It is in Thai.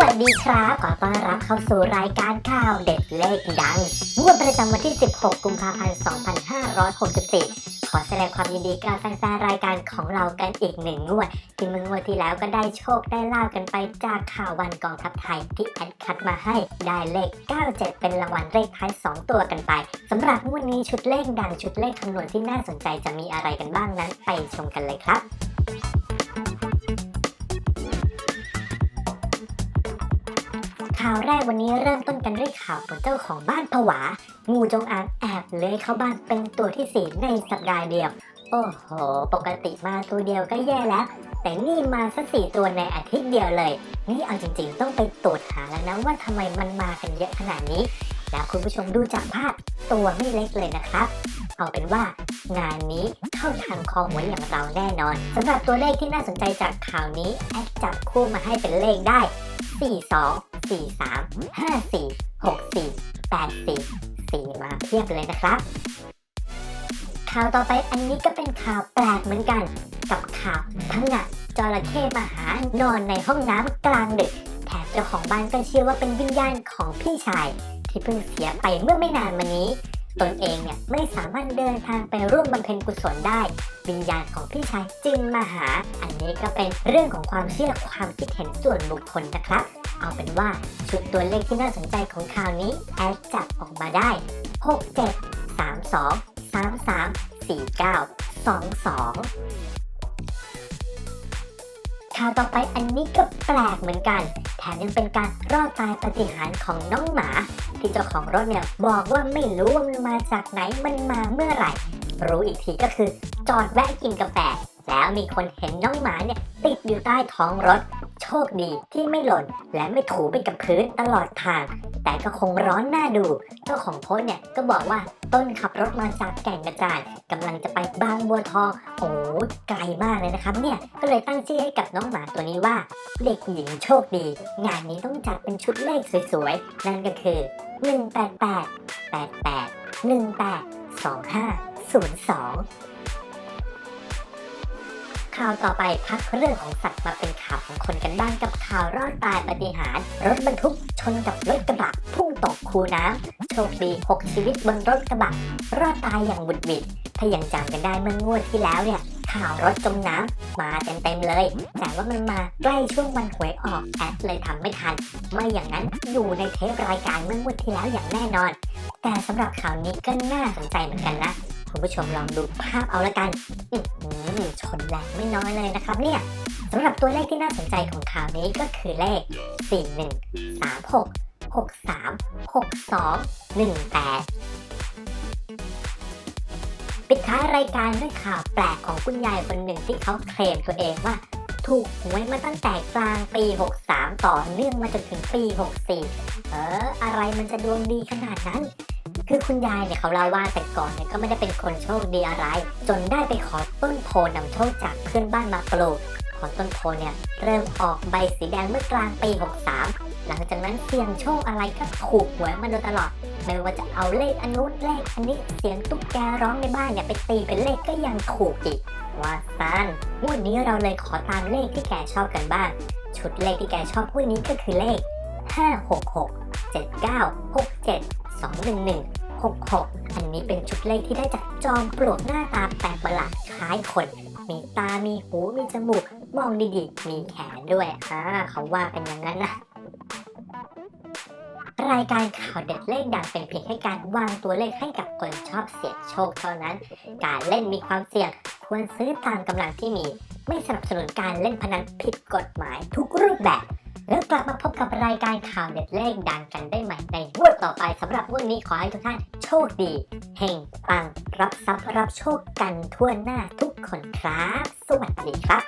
วัสดีครับ ขอต้อนรับเข้าสู่รายการข่าวเด็ดเลขดังงวดประจำวันที่ 16 กุมภาพันธ์ 2564 ขอแสดงความยินดีกับแฟนๆรายการของเรากันอีกหนึ่งงวด ที่เมื่องวดที่แล้วก็ได้โชคได้ลาบกันไปจากข่าววันกองทัพไทยที่แอดคัดมาให้ได้เลข 97 เป็นรางวัลเลขท้าย 2 ตัวกันไปสำหรับงวดนี้ชุดเลขดังชุดเลขคำนวณที่น่าสนใจจะมีอะไรกันบ้างนั้นไปชมกันเลยครับ ข่าวแรกวันนี้เริ่มต้นกันด้วยข่าวของเจ้าของบ้านผวา งูจงอางแอบเลื้อยเข้าบ้านเป็นตัวที่สี่ในสัปดาห์เดียว โอ้โห ปกติมาตัวเดียวก็แย่แล้ว แต่นี่มาสักสี่ตัวในอาทิตย์เดียวเลย นี่เอาจริงๆ ต้องไปตรวจหาแล้วนะว่าทำไมมันมากันเยอะขนาดนี้ แล้วคุณผู้ชมดูจากภาพตัวไม่เล็กเลยนะครับเอาเป็นว่างานนี้เข้าทางคอหวยอย่างเราแน่นอนสำหรับตัวเลขที่น่าสนใจจากข่าวนี้แอดจับคู่มาให้เป็นเลขได้ 42 43 54 64 84 4มาเพียบเลยนะครับ ข่าวต่อไปอันนี้ก็เป็นข่าวแปลกเหมือนกัน กับข่าวพังงะจระเข้มาหานอนในห้องน้ำกลางดึกแถมเจ้าของบ้านก็เชื่อว่าเป็นวิญญาณของพี่ชาย ที่เพิ่งเสียไปเมื่อไม่นานมานี้ตนเองเนี่ยไม่สามารถเดินทางไปร่วมบำเพ็ญกุศลได้ วิญญาณของพี่ชายจึงมาหา อันนี้ก็เป็นเรื่องของความเชื่อความคิดเห็นส่วนบุคคลนะครับ เอาเป็นว่าชุดตัวเลขที่น่าสนใจของข่าวนี้แอดจับออกมาได้ 6 7 3 2 3 3 4 9 2 2ข่าวต่อไปอันนี้ก็แปลกเหมือนกัน แถมยังเป็นการรอดตายปฏิหารย์ของน้องหมา ที่เจ้าของรถเนี่ยบอกว่าไม่รู้ว่ามันมาจากไหนมันมาเมื่อไหร่ รู้อีกทีก็คือ จอดแวะกินกาแฟ แล้วมีคนเห็นน้องหมาเนี่ยติดอยู่ใต้ท้องรถ โชคดีที่ไม่หล่น และไม่ถูไปกับพื้นตลอดทาง แต่ก็คงร้อนหน้าดู เจ้าของโพสเนี่ยก็บอกว่าต้นขับรถมาจากแก่งกระจานกำลังจะไปบางบัวทองโอ้ไกลมากเลยนะครับเนี่ยก็เลยตั้งชื่อให้กับน้องหมาตัวนี้ว่า เด็กหญิงโชคดี งานนี้ต้องจัดเป็นชุดเลขสวยๆ นั่นก็คือ 188 88 18 25 02 ข่าวต่อไปพักเรื่องของสัตว์มาเป็นข่าวของคนกันบ้างกับข่าวรอดตายปฏิหาร รถบรรทุกชนกับรถกระบะพุ่งตกคูน้ำโชคดี 6 ชีวิตบนรถกระบะรอดตายอย่างบุดหวิดถ้ายังจำกันได้เมื่องวดที่แล้วเนี่ยข่าวรถจมน้ำมาเต็มๆเลย แต่ว่ามันมาใกล้ช่วงวันหวยออกแอดเลยทำไม่ทัน ไม่อย่างนั้นอยู่ในเทปรายการเมื่องวดที่แล้วอย่างแน่นอน แต่สำหรับข่าวนี้ก็น่าสนใจเหมือนกันนะ คุณผู้ชมลองดูภาพเอาละกันชนแรงไม่น้อยเลยนะครับเนี่ยสำหรับตัวเลขที่น่าสนใจของข่าวนี้ก็คือเลข 41 36 63 62 18 ปิดท้ายรายการด้วยข่าวแปลกของคุณยายคนหนึ่งที่เขาเคลมตัวเองว่า ถูกหวยมาตั้งแต่กลางปี 63 ต่อเนื่องมาจนถึงปี 64 เออ อะไรมันจะดวงดีขนาดนั้น คือคุณยายเนี่ยเขาเล่าว่าแต่ก่อนเนี่ยก็ไม่ได้เป็นคนโชคดีอะไร จนได้ไปขอต้นโพนำโชคจากเพื่อนบ้านมาปลูกพอต้นโพเนี่ยเริ่มออกใบสีแดงเมื่อกลางปี 63 หลังจากนั้นเสี่ยงโชคอะไรก็ถูกหวยมาโดยตลอด ไม่ว่าจะเอาเลขอันนู้นเลขอันนี้เสียงตุ๊กแกร้องในบ้านเนี่ยไปตีเป็นเลขก็ยังถูกอีกว่าซันวดนี้เราเลยขอตามเลขที่แกชอบกันบ้าง ชุดเลขที่แกชอบงวดนี้ก็คือเลข 566 79 67 211 66 อันนี้เป็นชุดเลขที่ได้จากจอมปลวกหน้าตาแปลกประหลาดคล้ายคน มีตา มีหู มีจมูก มองดีๆ มีแขนด้วยอ่าเขาว่าเป็นอย่างนั้นนะรายการข่าวเด็ดเลขดังเป็นเพียงแค่การวางตัวเลขให้กับคนชอบเสี่ยงโชคเท่านั้น การเล่นมีความเสี่ยง ควรซื้อตามกำลังที่มี ไม่สนับสนุนการเล่นพนันผิดกฎหมายทุกรูปแบบ แล้วกลับมาพบกับรายการข่าวเด็ดเลขดังกันได้ใหม่ในงวดต่อไปสำหรับงวดนี้ขอให้ทุกท่านโชคดีเฮงปังรับทรัพย์รับโชคกันทั่วหน้าทุกคนครับ สวัสดีครับ